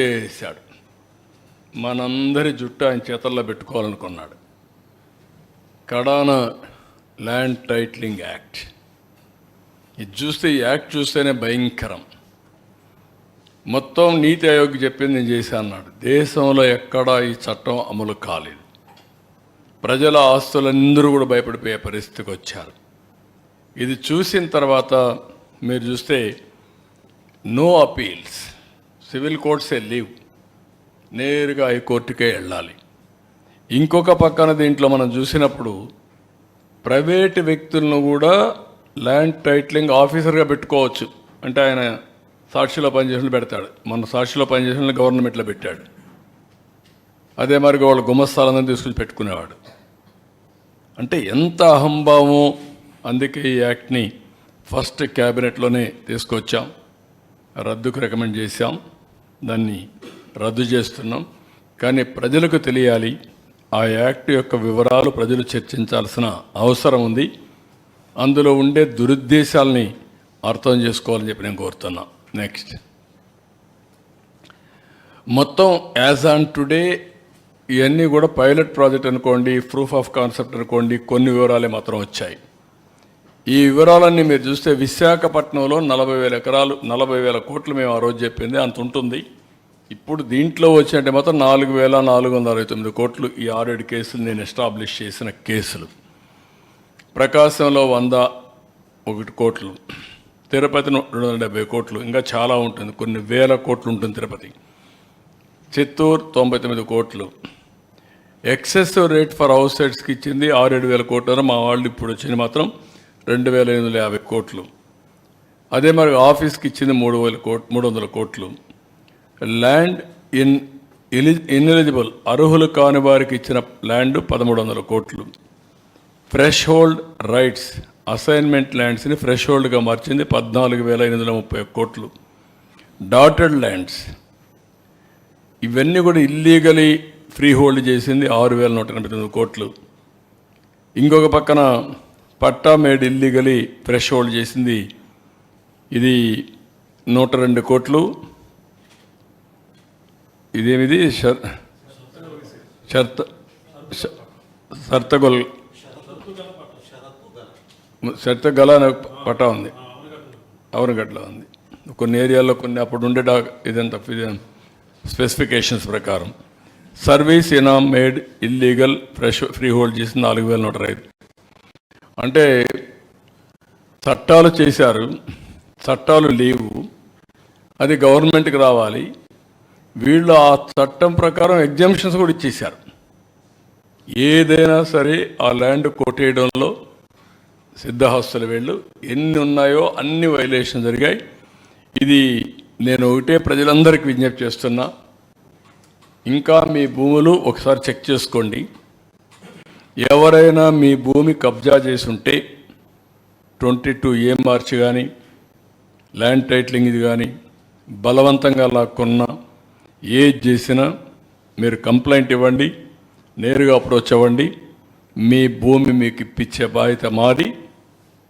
చేశాడు. మనందరి జుట్టు ఆయన చేతల్లో పెట్టుకోవాలనుకున్నాడు. కడాన ల్యాండ్ టైటిలింగ్ యాక్ట్. ఇది చూస్తే ఈ యాక్ట్ చూస్తేనే భయంకరం. మొత్తం నీతి ఆయోగ్ చెప్పింది నేను చేశాను అన్నాడు. దేశంలో ఎక్కడా ఈ చట్టం అమలు కాలేదు. ప్రజల ఆస్తులందరూ కూడా భయపడిపోయే పరిస్థితికి వచ్చారు. ఇది చూసిన తర్వాత మీరు చూస్తే నో అపీల్స్ సివిల్ కోర్ట్సే లీవ్. నేరుగా హైకోర్టుకే వెళ్ళాలి. ఇంకొక పక్కన దీంట్లో మనం చూసినప్పుడు ప్రైవేట్ వ్యక్తులను కూడా ల్యాండ్ టైటిలింగ్ ఆఫీసర్గా పెట్టుకోవచ్చు. అంటే ఆయన సాక్షిలో పనిచేసిన పెడతాడు. మన సాక్షిలో పనిచేసిన గవర్నమెంట్లో పెట్టాడు. అదే మరి వాళ్ళ గుమస్తాలందరినీ తీసుకొచ్చి పెట్టుకునేవాడు. అంటే ఎంత అహంభావం అందుకే ఈ యాక్ట్ని ఫస్ట్ క్యాబినెట్లోనే తీసుకొచ్చాం. రద్దుకు రికమెండ్ చేశాం. దాన్ని రద్దు చేస్తున్నాం. కానీ ప్రజలకు తెలియాలి ఆ యాక్ట్ యొక్క వివరాలు ప్రజలు చర్చించాల్సిన అవసరం ఉంది. అందులో ఉండే దురుద్దేశాలని అర్థం చేసుకోవాలని చెప్పి నేను కోరుతున్నా. నెక్స్ట్ మొత్తం యాజ్ ఆన్ టుడే ఇవన్నీ కూడా పైలట్ ప్రాజెక్ట్ అనుకోండి ప్రూఫ్ ఆఫ్ కాన్సెప్ట్ అనుకోండి కొన్ని వివరాలే మాత్రం వచ్చాయి. ఈ వివరాలన్నీ మీరు చూస్తే విశాఖపట్నంలో నలభై వేల ఎకరాలు నలభై వేల కోట్లు మేము ఆ రోజు చెప్పింది అంత ఉంటుంది. ఇప్పుడు దీంట్లో వచ్చినట్టే మాత్రం నాలుగు వేల నాలుగు వందల అరవై తొమ్మిది కోట్లు ఈ ఆరేడు కేసులు నేను ఎస్టాబ్లిష్ చేసిన కేసులు. ప్రకాశంలో వంద ఒకటి కోట్లు తిరుపతి రెండు వందల డెబ్బై కోట్లు ఇంకా చాలా ఉంటుంది కొన్ని వేల కోట్లు ఉంటుంది తిరుపతి. చిత్తూరు తొంభై తొమ్మిది కోట్లు. ఎక్సెస్ రేట్ ఫర్ హౌస్ సైడ్స్కి ఇచ్చింది ఆరేడు వేల కోట్లు మా వాళ్ళు ఇప్పుడు వచ్చింది మాత్రం రెండు వేల ఎనిమిది వందల యాభై కోట్లు. అదే మరి ఆఫీస్కి ఇచ్చింది మూడు వేల కోట్ మూడు వందల కోట్లు. ల్యాండ్ ఇన్ ఎలి ఇన్ఎలిజిబుల్ అర్హులు కాని వారికి ఇచ్చిన ల్యాండ్ పదమూడు వందల కోట్లు. ఫ్రెష్ హోల్డ్ రైట్స్ అసైన్మెంట్ ల్యాండ్స్ని ఫ్రెష్ హోల్డ్గా మార్చింది పద్నాలుగు వేల ఎనిమిది వందల ముప్పై ఒక్క కోట్లు. డాటెడ్ ల్యాండ్స్ ఇవన్నీ కూడా ఇల్లీగలీ ఫ్రీ హోల్డ్ చేసింది ఆరు వేల నూట ఎనభై తొమ్మిది కోట్లు. ఇంకొక పక్కన patta made illegally fresh hold చేసింది. ఇది నూట రెండు కోట్లు. ఇదేమిది? షర్ షర్త సర్తగొల్ సర్తగల అనే పట్టా ఉంది. అవనగడ్డలో ఉంది. కొన్ని ఏరియాల్లో కొన్ని అప్పుడు ఉండే డా ఇదంతా స్పెసిఫికేషన్స్ ప్రకారం. Service inam made illegal fresh free hold చేసి నాలుగు వేల నూట ఐదు. అంటే చట్టాలు చేశారు చట్టాలు లేవు అది గవర్నమెంట్కి రావాలి. వీళ్ళు ఆ చట్టం ప్రకారం ఎగ్జామ్షన్స్ కూడా ఇచ్చేశారు. ఏదైనా సరే ఆ ల్యాండ్ కొట్టేయడంలో సిద్ధహస్తుల వీళ్ళు. ఎన్ని ఉన్నాయో అన్ని వైలేషన్ జరిగాయి. ఇది నేను ఒకటే ప్రజలందరికీ విజ్ఞప్తి చేస్తున్నా. ఇంకా మీ భూములు ఒకసారి చెక్ చేసుకోండి. ఎవరైనా మీ భూమి కబ్జా చేసుంటే ట్వంటీ టూ ఏ మార్చ్ కానీ ల్యాండ్ టైటిలింగ్ ఇది కానీ బలవంతంగా లాక్కున్నా ఏది చేసినా మీరు కంప్లైంట్ ఇవ్వండి నేరుగా అప్రోచ్ అవ్వండి మీ భూమి మీకు ఇప్పించే బాధ్యత మాది.